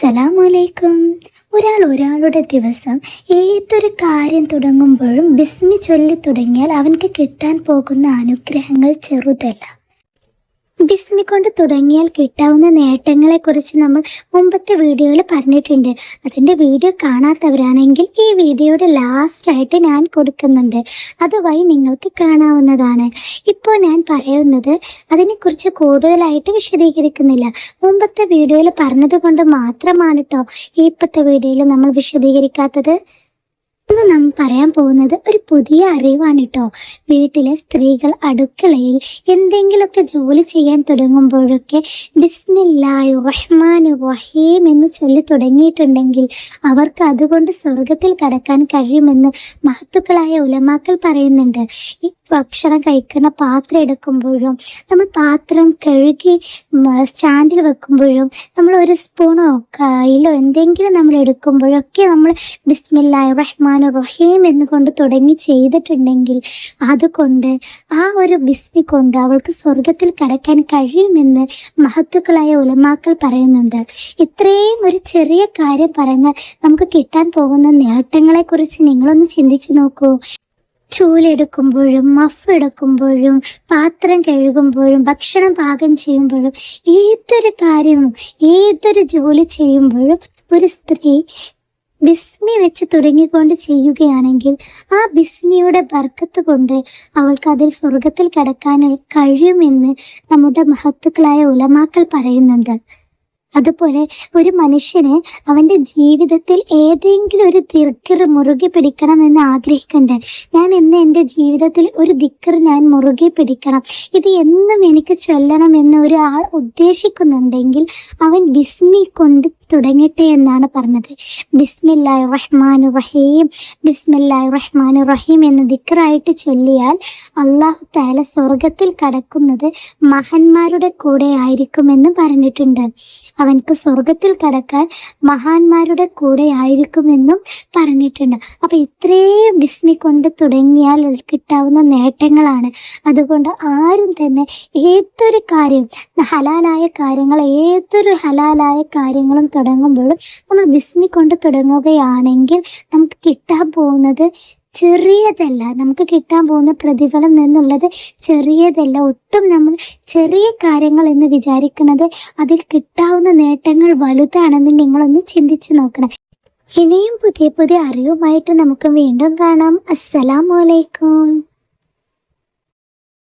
അസ്സലാമലൈക്കും. ഒരാൾ ഒരാളുടെ ദിവസം ഏതൊരു കാര്യം തുടങ്ങുമ്പോഴും ബിസ്മി ചൊല്ലി തുടങ്ങിയാൽ അവൻക്ക് കിട്ടാൻ പോകുന്ന അനുഗ്രഹങ്ങൾ ചെറുതല്ല. ബിസ്മി കൊണ്ട് തുടങ്ങിയാൽ കിട്ടാവുന്ന നേട്ടങ്ങളെക്കുറിച്ച് നമ്മൾ മുമ്പത്തെ വീഡിയോയിൽ പറഞ്ഞിട്ടുണ്ട്. അതിന്റെ വീഡിയോ കാണാത്തവരാണെങ്കിൽ ഈ വീഡിയോയുടെ ലാസ്റ്റായിട്ട് ഞാൻ കൊടുക്കുന്നുണ്ട്. അതുവഴി നിങ്ങൾക്ക് കാണാവുന്നതാണ്. ഇപ്പോൾ ഞാൻ പറയുന്നത് അതിനെക്കുറിച്ച് കൂടുതലായിട്ട് വിശദീകരിക്കുന്നില്ല. മുമ്പത്തെ വീഡിയോയിൽ പറഞ്ഞത് കൊണ്ട് മാത്രമാണ് കേട്ടോ ഇപ്പോഴത്തെ വീഡിയോയിൽ നമ്മൾ വിശദീകരിക്കാത്തത്. ഇന്ന് നാം പറയാൻ പോകുന്നത് ഒരു പുതിയ അറിവാണ് കേട്ടോ വീട്ടിലെ സ്ത്രീകൾ അടുക്കളയിൽ എന്തെങ്കിലുമൊക്കെ ജോലി ചെയ്യാൻ തുടങ്ങുമ്പോഴൊക്കെ ബിസ്മില്ലായു റഹ്മാൻ റഹീം എന്ന് ചൊല്ലി തുടങ്ങിയിട്ടുണ്ടെങ്കിൽ അവർക്ക് അതുകൊണ്ട് സ്വർഗത്തിൽ കടക്കാൻ കഴിയുമെന്ന് മഹത്തുക്കളായ ഉലമാക്കൾ പറയുന്നുണ്ട്. ഭക്ഷണം കഴിക്കുന്ന പാത്രം എടുക്കുമ്പോഴും നമ്മൾ പാത്രം കഴുകി സ്റ്റാൻഡിൽ വെക്കുമ്പോഴും നമ്മൾ ഒരു സ്പൂണോ കയ്യിലോ എന്തെങ്കിലും നമ്മൾ എടുക്കുമ്പോഴൊക്കെ നമ്മൾ ബിസ്മില്ലാഹി റഹ്മാൻ റഹീം എന്നുകൊണ്ട് തുടങ്ങി ചെയ്തിട്ടുണ്ടെങ്കിൽ അതുകൊണ്ട് ആ ഒരു ബിസ്മി കൊണ്ട് അവൾക്ക് സ്വർഗത്തിൽ കടക്കാൻ കഴിയുമെന്ന് മഹത്തുക്കളായ ഉലമാക്കൾ പറയുന്നുണ്ട്. ഇത്രയും ഒരു ചെറിയ കാര്യം പറഞ്ഞാൽ നമുക്ക് കിട്ടാൻ പോകുന്ന നേട്ടങ്ങളെക്കുറിച്ച് നിങ്ങളൊന്ന് ചിന്തിച്ചു നോക്കൂ. ചൂലെടുക്കുമ്പോഴും മഫ് എടുക്കുമ്പോഴും പാത്രം കഴുകുമ്പോഴും ഭക്ഷണം പാകം ചെയ്യുമ്പോഴും ഏതൊരു കാര്യവും ഏതൊരു ജോലി ചെയ്യുമ്പോഴും ഒരു സ്ത്രീ ബിസ്മി വെച്ച് തുടങ്ങിക്കൊണ്ട് ചെയ്യുകയാണെങ്കിൽ ആ ബിസ്മിയുടെ ബർക്കത്ത് കൊണ്ട് അവൾക്ക് അതിൽ സ്വർഗത്തിൽ കടക്കാൻ കഴിയുമെന്ന് നമ്മുടെ മഹത്തുക്കളായ ഉലമാക്കൾ പറയുന്നുണ്ട്. അതുപോലെ ഒരു മനുഷ്യന് അവന്റെ ജീവിതത്തിൽ ഏതെങ്കിലും ഒരു ദിക്കർ മുറുകെ പിടിക്കണം എന്ന് ആഗ്രഹിക്കേണ്ട. ഞാൻ ഇന്ന് എന്റെ ജീവിതത്തിൽ ഒരു ദിക്കർ ഞാൻ മുറുകെ പിടിക്കണം. ഇത് എന്നും എനിക്ക് ചൊല്ലണം എന്ന് ഒരാൾ ഉദ്ദേശിക്കുന്നുണ്ടെങ്കിൽ അവൻ ബിസ്മി കൊണ്ട് തുടങ്ങട്ടെ എന്നാണ് പറഞ്ഞത്. ബിസ്മില്ലായ് റഹ്മാൻ റഹീം. ബിസ്മില്ലായ് റഹ്മാൻ റഹീം എന്ന് ദിക്കറായിട്ട് ചൊല്ലിയാൽ അള്ളാഹു താല സ്വർഗത്തിൽ കടക്കുന്നത് മഹന്മാരുടെ കൂടെ ആയിരിക്കുമെന്ന് പറഞ്ഞിട്ടുണ്ട്. അവൻക്ക് സ്വർഗത്തിൽ കടക്കാൻ മഹാന്മാരുടെ കൂടെ ആയിരിക്കുമെന്നും പറഞ്ഞിട്ടുണ്ട്. അപ്പം ഇത്രയും വിസ്മി കൊണ്ട് തുടങ്ങിയാൽ കിട്ടാവുന്ന നേട്ടങ്ങളാണ്. അതുകൊണ്ട് ആരും തന്നെ ഏതൊരു കാര്യം ഹലാലായ കാര്യങ്ങൾ ഏതൊരു ഹലാലായ കാര്യങ്ങളും തുടങ്ങുമ്പോഴും നമ്മൾ വിസ്മി കൊണ്ട് തുടങ്ങുകയാണെങ്കിൽ നമുക്ക് കിട്ടാൻ പോകുന്നത് ചെറിയതല്ല. നമുക്ക് കിട്ടാൻ പോകുന്ന പ്രതിഫലം എന്നുള്ളത് ചെറിയതല്ല. ഒട്ടും നമ്മൾ ചെറിയ കാര്യങ്ങൾ എന്ന് വിചാരിക്കുന്നത് അതിൽ കിട്ടാവുന്ന നേട്ടങ്ങൾ വലുതാണെന്ന് നിങ്ങളൊന്ന് ചിന്തിച്ചു നോക്കണം. ഇനിയും പുതിയ പുതിയ അറിവുമായിട്ട് നമുക്ക് വീണ്ടും കാണാം. അസ്സലാമലൈക്കും